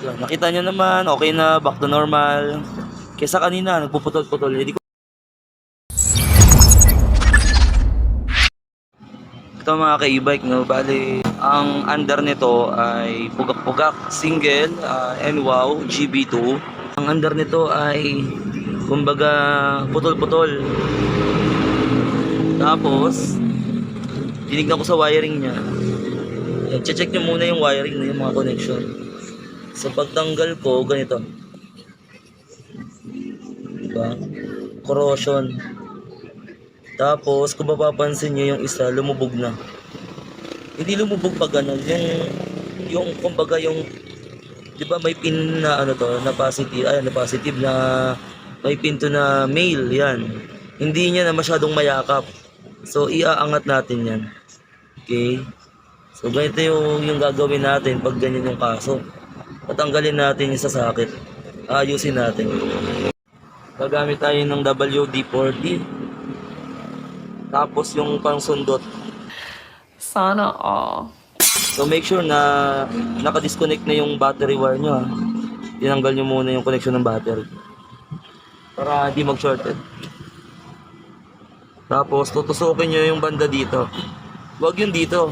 Yun, nakita nyo naman, okay na, back to normal. Kesa kanina, nagpuputol-putol. Hindi ko... Ito mga ka-e-bike, no? Bali, ang under nito ay pugak-pugak, single, ah, and wow, GB2. Ang under nito ay, kumbaga, putol-putol. Tapos, tinignan ko sa wiring niya. Check nyo muna yung wiring na yung mga connection. Sa pagtanggal ko, ganito. Diba? Corrosion. Tapos, kung mapapansin nyo yung isa, lumubog na. Hindi lumubog pa ganun. Yung, yung, kumbaga yung, di ba may pin na ano to, na positive, ay, na positive na, may pin to na male, yan. Hindi niya na masyadong mayakap. So, iaangat natin yan. Okay? So, ganito yung, yung gagawin natin pag ganyan yung kaso. Patanggalin natin yung sasakit. Ayusin natin. Gagamit tayo ng WD-40. Tapos yung pangsundot. Sana all. So make sure na naka-disconnect na yung battery wire nyo ha. Tinanggal nyo muna yung connection ng battery. Para hindi mag-shorted. Tapos tutusukin nyo yung banda dito. Huwag yung dito.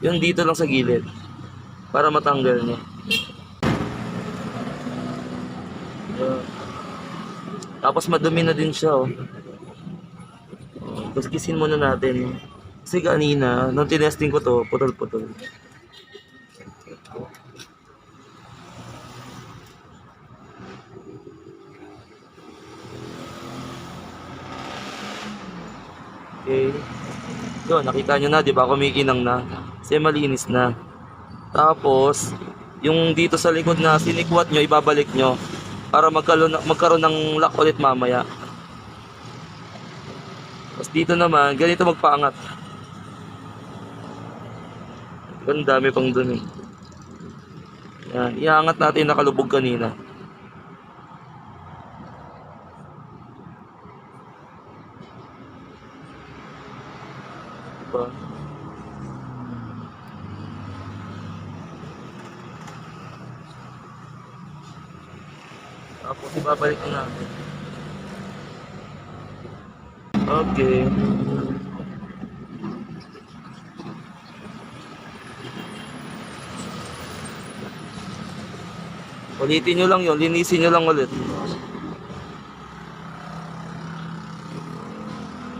Yung dito lang sa gilid. Para matanggal nyo. Tapos madumi na din siya oh. Oh, Tapos kisin muna natin. Kasi kanina, nung tinesting ko to, putol-putol. Okay. Yun, nakita nyo na, di ba? Kumikinang na. Kasi malinis na. Tapos, yung dito sa likod na sinikwat nyo, ibabalik nyo para magkaroon, magkaroon ng lock ulit mamaya. Tapos dito naman, ganito magpaangat. Ang dami pang dun eh. Yan, iangat natin yung nakalubog kanina. Diba? Tapos ibabalik na natin. Okay. Ulitin nyo lang yun, linisin nyo lang ulit.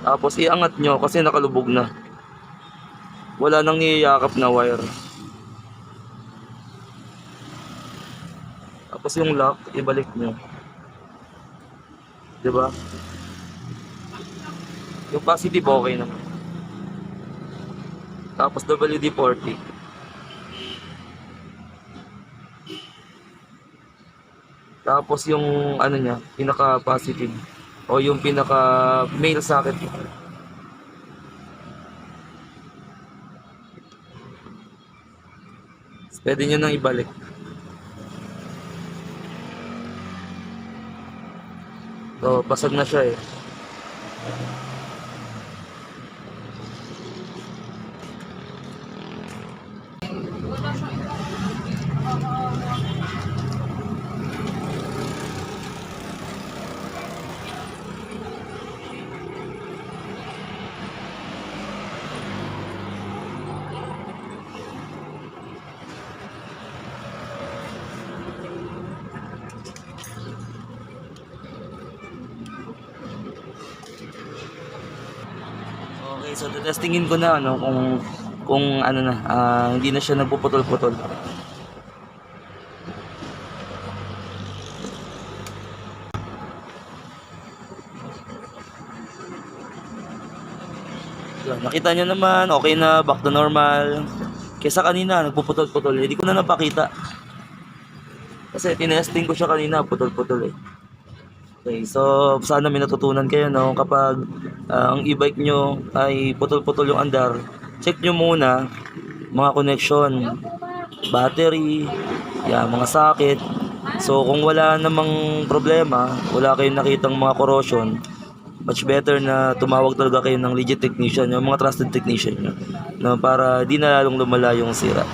Tapos iangat nyo kasi nakalubog na. Wala nang niyayakap na wire. Tapos yung lock, ibalik nyo. 'Di ba? Yung positive okay na. Tapos WD-40. Tapos yung ano niya, pinaka positive o yung pinaka male socket. Pwede nyo nang ibalik. So, basag na siya eh. So testingin ko na ano kung kung ano na ah, hindi na siya nagpuputol-putol. Yun, nakita nyo naman, okay na, back to normal. Kesa kanina, nagpuputol-putol. Hindi ko na napakita. Kasi tinesting ko siya kanina, putol-putol eh. Okay, so sana may natutunan kayo no kapag ah, ang e-bike nyo ay putol-putol yung andar, check nyo muna mga connection, battery, yeah, mga socket. So kung wala namang problema, wala kayong nakitang mga corrosion, much better na tumawag talaga kayo ng legit technician, yung mga trusted technician nyo, no, para di na lalong lumala yung sira.